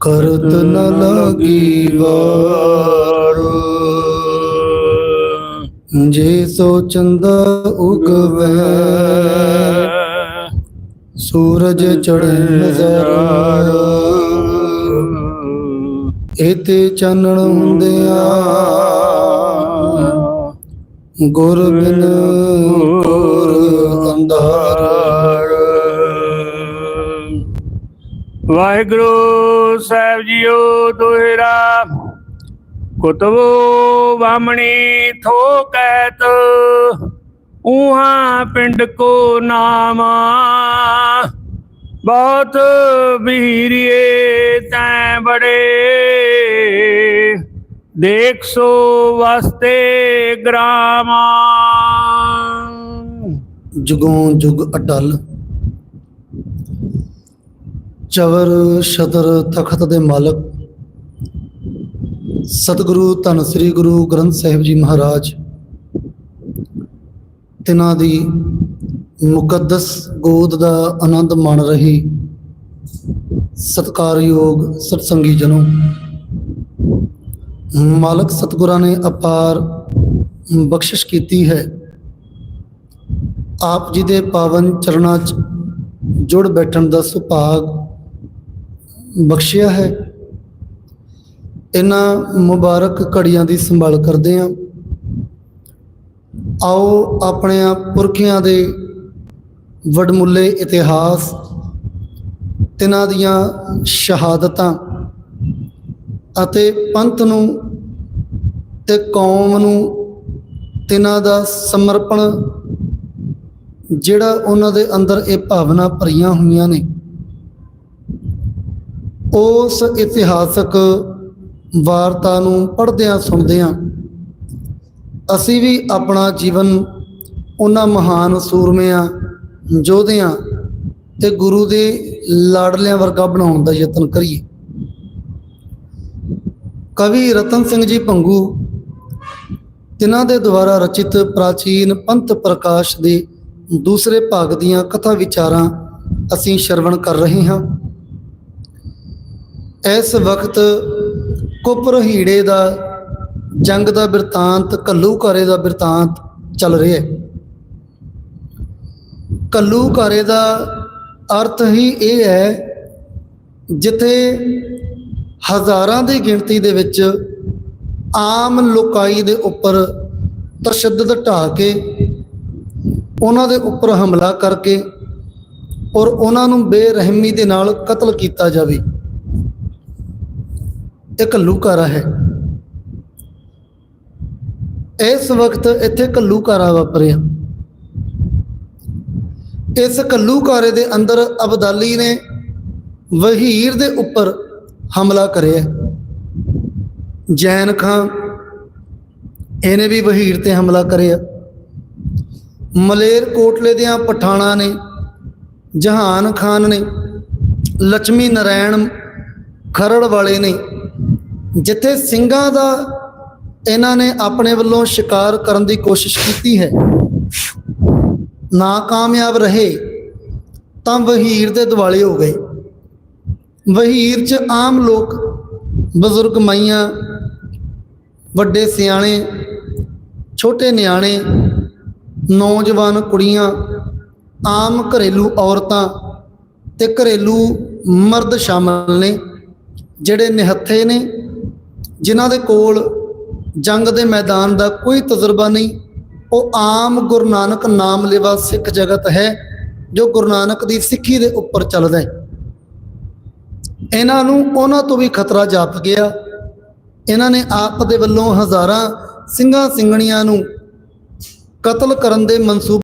ਕਰਤ ਨ ਲਾਗੀ ਵਾਰ। ਜੇ ਸੋ ਚੰਦਾ ਉਗਵੈ, ਸੂਰਜ ਚੜ੍ਹੇ ਨਜ਼ਰ। ਇਤੇ ਚਾਨਣ ਹੁੰਦਿਆਂ ਗੁਰ ਬਿਨ ਵਾਹਿਗੁਰੂ ਸਾਹਿਬ ਜੀਓ ਦੋਹਿਰਾ, ਕੁਤਬੋ ਬਾਮਣੀ ਥੋ ਕਹਿਤ ਉਹਾਂ ਪਿੰਡ ਕੋ ਨਾਮ, ਬਹੁਤ ਬੀਰੀਏ ਤੈ ਬੜੇ। ਦੇਖ ਸੋ ਵਸਤੇ ਗ੍ਰਾਮਾ। ਜੁਗੋਂ ਜੁਗ ਅਟਲ ਚਵਰ ਸ਼ਤਰ ਤਖਤ ਦੇ ਮਾਲਕ। ਸਤਿਗੁਰੂ ਧੰਨ ਸ੍ਰੀ ਗੁਰੂ ਗ੍ਰੰਥ ਸਾਹਿਬ ਜੀ ਮਹਾਰਾਜ, ਤਿਨਾਂ ਦੀ ਮੁਕੱਦਸ ਗੋਦ ਦਾ ਆਨੰਦ ਮਾਣ ਰਹੀ ਸਤਕਾਰਯੋਗ ਸਤਸੰਗੀ ਜਨੋ। ਮਾਲਕ ਸਤਿਗੁਰਾਂ ਨੇ ਅਪਾਰ ਬਖਸ਼ਿਸ਼ ਕੀਤੀ ਹੈ। ਆਪ ਜੀ ਦੇ ਪਾਵਨ ਚਰਨਾਂ 'ਚ ਜੁੜ ਬੈਠਣ ਦਾ ਸੁਭਾਗ ਬਖਸ਼ਿਆ ਹੈ। ਇਹਨਾਂ ਮੁਬਾਰਕ ਘੜੀਆਂ ਦੀ ਸੰਭਾਲ ਕਰਦੇ ਹਾਂ। ਆਓ ਆਪਣੇ ਪੁਰਖਿਆਂ ਦੇ ਵਡਮੁੱਲੇ ਇਤਿਹਾਸ, ਤਿਨਾਂ ਦੀਆਂ ਸ਼ਹਾਦਤਾਂ ਅਤੇ ਪੰਥ ਨੂੰ ਤੇ ਕੌਮ ਨੂੰ ਤਿਨਾਂ ਦਾ ਸਮਰਪਣ ਜਿਹੜਾ ਉਹਨਾਂ ਦੇ ਅੰਦਰ ਇਹ ਭਾਵਨਾ ਭਰੀਆਂ ਹੋਈਆਂ ਨੇ। ਉਸ ਇਤਿਹਾਸਕ ਵਾਰਤਾ ਨੂੰ ਪੜ੍ਹਦਿਆਂ ਸੁਣਦਿਆਂ ਅਸੀਂ ਵੀ ਆਪਣਾ ਜੀਵਨ ਉਹਨਾਂ ਮਹਾਨ ਸੂਰਮਿਆਂ, ਯੋਧਿਆਂ ਤੇ ਗੁਰੂ ਦੇ ਲਾਡਲਿਆਂ ਵਰਗਾ ਬਣਾਉਣ ਦਾ ਯਤਨ ਕਰੀਏ। ਕਵੀ ਰਤਨ ਸਿੰਘ ਜੀ ਭੰਗੂ ਤਿਨਾਂ ਦੇ ਦੁਆਰਾ ਰਚਿਤ ਪ੍ਰਾਚੀਨ ਪੰਥ ਪ੍ਰਕਾਸ਼ ਦੇ ਦੂਸਰੇ ਭਾਗ ਦੀਆਂ ਕਥਾ ਵਿਚਾਰਾਂ ਅਸੀਂ ਸ਼ਰਵਣ ਕਰ ਰਹੇ ਹਾਂ। ਇਸ ਵਕਤ ਕੁਪਰ ਹੀੜੇ ਦਾ, ਜੰਗ ਦਾ ਬਿਰਤਾਂਤ ਕੱਲੂ ਘਾਰੇ ਦਾ ਬਿਰਤਾਂਤ ਚੱਲ ਰਿਹਾ ਹੈ। ਕੱਲੂ ਘਾਰੇ ਦਾ ਅਰਥ ਹੀ ਇਹ ਹੈ, ਜਿੱਥੇ ਹਜ਼ਾਰਾਂ ਦੀ ਗਿਣਤੀ ਦੇ ਵਿੱਚ ਆਮ ਲੋਕਾਈ ਦੇ ਉੱਪਰ ਤਸ਼ੱਦਦ ਢਾ ਕੇ, ਉਹਨਾਂ ਦੇ ਉੱਪਰ ਹਮਲਾ ਕਰਕੇ ਔਰ ਉਹਨਾਂ ਨੂੰ ਬੇਰਹਿਮੀ ਦੇ ਨਾਲ ਕਤਲ ਕੀਤਾ ਜਾਵੇ। ਇਹ ਘੱਲੂਘਾਰਾ ਹੈ। ਇਸ ਵਕਤ ਇੱਥੇ ਘੱਲੂਕਾਰਾ ਵਾਪਰਿਆ। ਇਸ ਘੱਲੂਘਾਰੇ ਦੇ ਅੰਦਰ ਅਬਦਾਲੀ ਨੇ ਵਹੀਰ ਦੇ ਉੱਪਰ ਹਮਲਾ ਕਰਿਆ। ਜੈਨ ਖਾਨ ਇਹਨੇ ਵੀ ਵਹੀਰ ਤੇ ਹਮਲਾ ਕਰਿਆ। ਮਲੇਰ ਕੋਟਲੇ ਦੀਆਂ ਪਠਾਣਾ ਨੇ, ਜਹਾਨ ਖਾਨ ਨੇ ਲక్ష్ਮੀ ਨਾਰਾਇਣ ਖਰੜ ਵਾਲੇ ਨੇ ਜਿੱਥੇ ਸਿੰਘਾਂ ਦਾ ਇਹਨਾਂ ਨੇ ਆਪਣੇ ਵੱਲੋਂ ਸ਼ਿਕਾਰ ਕਰਨ ਦੀ ਕੋਸ਼ਿਸ਼ ਕੀਤੀ ਹੈ। ਨਾਕਾਮਯਾਬ ਰਹੇ ਤਾਂ ਵਹੀਰ ਦੇ ਦਿਵਾਲੇ ਹੋ ਗਏ। ਵਹੀਰ 'ਚ ਆਮ ਲੋਕ, ਬਜ਼ੁਰਗ ਮਾਈਆਂ, ਵੱਡੇ ਸਿਆਣੇ, ਛੋਟੇ ਨਿਆਣੇ, ਨੌਜਵਾਨ ਕੁੜੀਆਂ, ਆਮ ਘਰੇਲੂ ਔਰਤਾਂ ਤੇ ਘਰੇਲੂ ਮਰਦ ਸ਼ਾਮਲ ਨੇ, ਜਿਹੜੇ ਨਿਹੱਥੇ ਨੇ ਜਿਨ੍ਹਾਂ ਦੇ ਕੋਲ ਜੰਗ ਦੇ ਮੈਦਾਨ ਦਾ ਕੋਈ ਤਜਰਬਾ ਨਹੀਂ, ਉਹ ਆਮ ਗੁਰੂ ਨਾਨਕ ਨਾਮ ਲੈਵਾ ਸਿੱਖ ਜਗਤ ਹੈ, ਜੋ ਗੁਰੂ ਨਾਨਕ ਦੀ ਸਿੱਖੀ ਦੇ ਉੱਪਰ ਚੱਲਦਾ ਹੈ। ਇਹਨਾਂ ਨੂੰ ਉਹਨਾਂ ਤੋਂ ਵੀ ਖਤਰਾ ਜਾਪ ਗਿਆ। ਇਹਨਾਂ ਨੇ ਆਪ ਦੇ ਵੱਲੋਂ ਹਜ਼ਾਰਾਂ ਸਿੰਘਾਂ ਸਿੰਘਣੀਆਂ ਨੂੰ ਕਤਲ ਕਰਨ ਦੇ ਮਨਸੂਬ